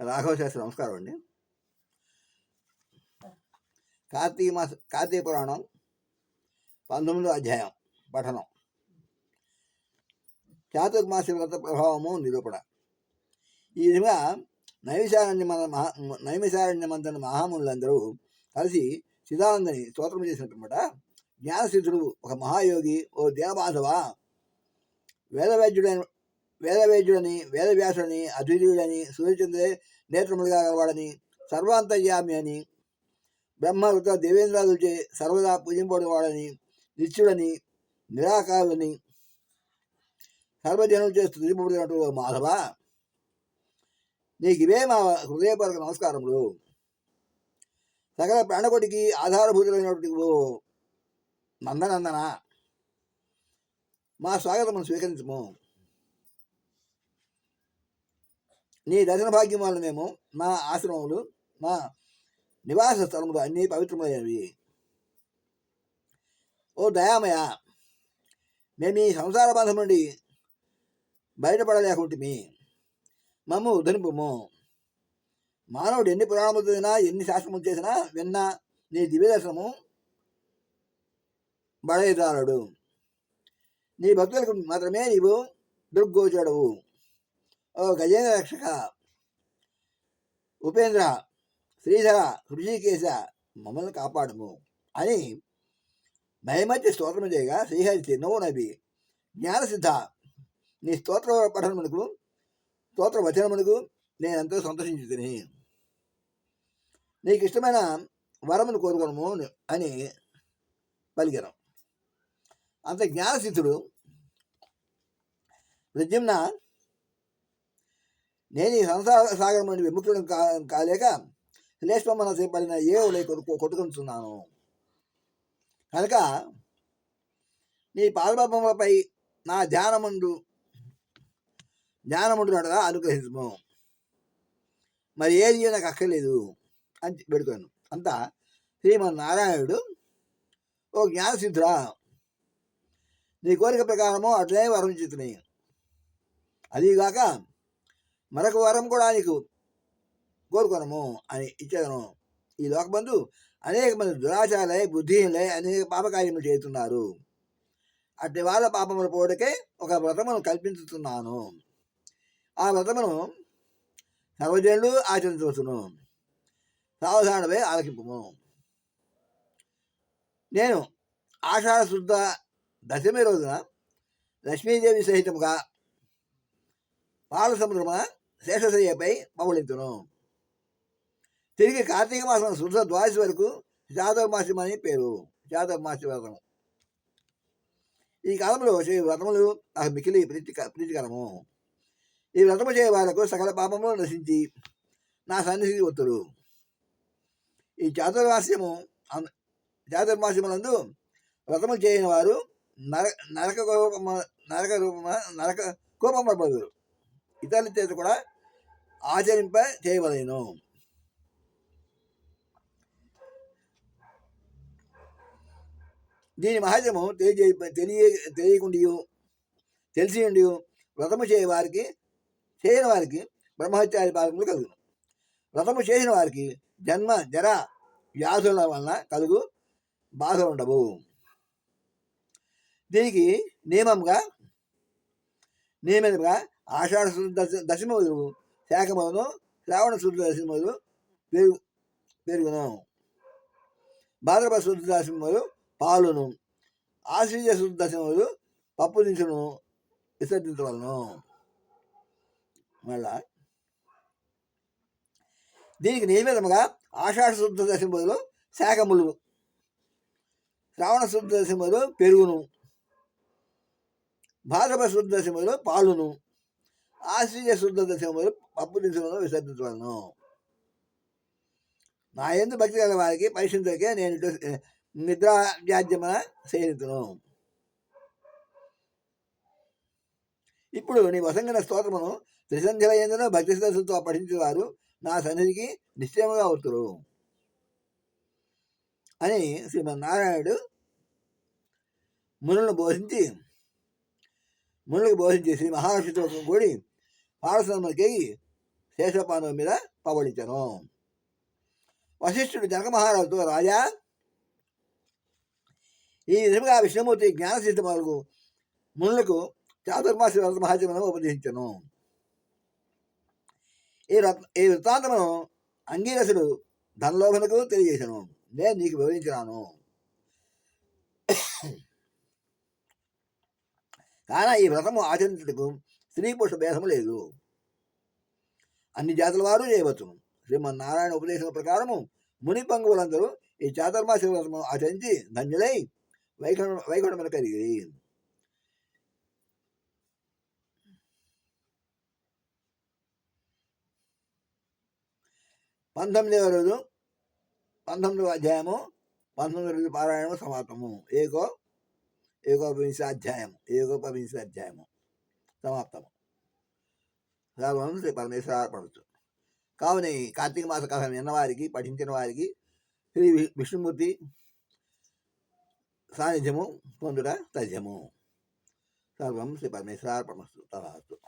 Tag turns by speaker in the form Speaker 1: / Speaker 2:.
Speaker 1: రాఘవ శాస్త్రి నమస్కారం అండి. కార్తీక మాస కార్తీక పురాణం పంతొమ్మిదో అధ్యాయం పఠనం. చాతుర్మాస వ్రత ప్రభావము నిరూపణ. ఈ విధంగా నైమిషారణ్య మన మహా నైమిషారణ్య మంత్రుల మహామునులందరూ కలిసి సిద్ధానందని స్తోత్రం చేసినట్టుమాట. జ్ఞానసిద్ధుడు ఒక మహాయోగి ఓ దేవబాధవ వేదవైద్యుడైన వేదవేద్యుడని వేదవ్యాసుడని అద్వితీయుడని సూర్యచంద్రే నేత్రములుగా గలవాడని సర్వాంతర్యామి అని బ్రహ్మవృత దేవేంద్రాదులచే సర్వదా పూజింపబడేవాడని నిత్యుడని నిరాకారులని సర్వజనులచే స్థుతింపబడినట్టు మాధవ. నీకు ఇవే మా హృదయపూర్వక నమస్కారములు. సకల ప్రాణకోటికి ఆధారభూతులైనటువంటి ఓ నందనందన. మా స్వాగతమును స్వీకరించము. నీ దర్శన భాగ్యం వల్ల మేము మా ఆశ్రమములు మా నివాస స్థలములు అన్నీ పవిత్రమైనవి. ఓ దయామయ మేము ఈ సంసార బంధం నుండి బయటపడలేకుంటుమి. మమ్ము ఉద్ధరింపము మానవుడు ఎన్ని పురాణములు చదివినా ఎన్ని శాస్త్రములు చేసినా విన్నా నీ దివ్యదర్శనము బడయదారుడు నీ భక్తులకు మాత్రమే నీవు దుర్గోచడవు ఓ గజేంద్ర రక్షక. ఉపేంద్ర శ్రీధర హృషికేశ మమ్మల్ని కాపాడము అని మహిమతి స్తోత్రం చేయగా శ్రీహరి చిన్నవు నవి జ్ఞానసిద్ధ నీ స్తోత్ర పఠనమునకు స్తోత్ర వచనమునకు నేను ఎంతో సంతోషించుతుని నీకు ఇష్టమైన వరమును కోరుకోను అని పలికాను. అంత జ్ఞానసిద్ధుడు. ప్రద్యుమ్న నేను ఈ సంసార సాగరం నుండి విముక్తుడు కా కాలేక శ్లేష్మన చేపడిన ఏ ఉలై కొడుకు కొట్టుకుంటున్నాను కనుక నీ పాదపద్మములపై నా ధ్యానముండు ధ్యానముండు అనుగ్రహించము. మరి ఏది నాకు అక్కర్లేదు అని పెడుకోను అంతా శ్రీమన్నారాయణుడు ఓ జ్ఞానసిద్ధురా నీ కోరిక ప్రకారము అట్లే వరం అది అదీగాక మరొక వరం కూడా నీకు కోరుకోనము అని ఇచ్చేదను. ఈ లోకబంధు అనేక మంది దురాచారులై బుద్ధిహీనులై అనేక పాపకార్యములు చేస్తున్నారు అట్టి వాళ్ళ పాపములు పోవడకే ఒక వ్రతమును కల్పించుతున్నాను. ఆ వ్రతమును సర్వజనులు ఆచరించవచ్చును సావధానమై ఆలకింపము. నేను ఆషాఢ శుద్ధ దశమి రోజున లక్ష్మీదేవి సహితముగా పాల సముద్రమున శేషశయ్యపై పవళింతును తిరిగి కార్తీక మాసం శుద్ధ ద్వాదశి వరకు చాతుర్మాసం అని పేరు. చాతుర్మాసి వ్రతం ఈ కాలంలో చేయ వ్రతములు ఆ మికిలి ప్రీతి ప్రీతికరము. ఈ వ్రతము చేయ వారికి సకల పాపములు నశించి నా సన్నిధి ఒత్తుడు ఈ చాతుర్మాస్యము చాతుర్మాస్యములందు వ్రతము చేయని వారు నర నరక రూపమ నరక రూపమ నరక కోపమపడరు ఇతరుల చేత కూడా ఆచరింప చేయవలేను. దీని మహత్యము తెలియ తెలియ తెలియకుండా తెలిసి ఉండి వ్రతము చేయ వారికి చేయని వారికి బ్రహ్మహత్యాది పాలకులు కలుగును. వ్రతము చేసిన వారికి జన్మ జర వ్యాధుల వలన కలుగు బాధ ఉండవు దీనికి నియమంగా నియమంగా ఆషాఢ శుద్ధ దశమి శాఖ మొదలు శ్రావణ శుద్ధ దశమి మొదలు పెరుగు పెరుగును. భాద్రపద శుద్ధ దశమి మొదలు పాలును. ఆశ్వీజ శుద్ధ దశమి మొదలు పప్పు దినుసును విసర్జించవలను. మళ్ళా. దీనికి నియమితముగా ఆషాఢ శుద్ధ దశమి మొదలు శాఖములు శ్రావణ శుద్ధ దశమి మొదలు పెరుగును. భాద్రపద శుద్ధ దశమిలో పాలును. ఆశ్చర్య శుద్ధ దశమిలో పప్పు దిశలను విసర్జించవలను నా ఎందు భక్తి గల వారికి పరిశుద్ధకే నేను నిద్రా వ్యాధ్యమున సేరితును ఇప్పుడు నీ వసంగన స్తోత్రమును త్రిసంధ్యల ఎందునో భక్తి శ్రద్ధలతో పఠించేవారు నా సన్నిధికి నిశ్చయముగా అవుతురు అని శ్రీమన్నారాయణుడు మునులను బోధించి మునులకు బోధించి శ్రీ మహాలక్ష్మితో కూడి పారసములకి శేషపాను మీద పవడించను వశిష్ఠుడు జనక రాజా ఈ విధముగా విష్ణుమూర్తి జ్ఞానసిద్ధ మొదలకు మునులకు చాతుర్మాసి వ్రత మహాత్మ్యము ఉపదేశించను ఈ వ్రత ఈ వృత్తాంతమును అంగీరసుడు ధనలోభనకు తెలియజేశాను నేను నీకు వివరించినాను కాన ఈ వ్రతము ఆచరించటకు స్త్రీ పురుష భేదము లేదు. అన్ని జాతుల వారు చేయవచ్చును. శ్రీమన్నారాయణ ఉపదేశం ప్రకారము ముని పంగువులందరూ ఈ చాతుర్మాస వ్రతము ఆచరించి ధన్యులై వైకుంఠ వైకుంఠమున కలిగి పంతొమ్మిదవ రోజు పంతొమ్మిదవ అధ్యాయము పంతొమ్మిదవ రోజు పారాయణము సమాప్తము. ఏకో ఏకోపవింశాధ్యాయము ఏకోపవింశాధ్యాయము సమాప్తము. సర్వం శ్రీ పరమేశ్వరార్పణచ్చు కావున ఈ కార్తీక మాస కథ విన్న వారికి పఠించిన వారికి శ్రీ వి- విష్ణుమూర్తి సాన్నిధ్యము పొందుట తథ్యము. సర్వం శ్రీ పరమేశ్వరార్పణస్తు తదాస్తు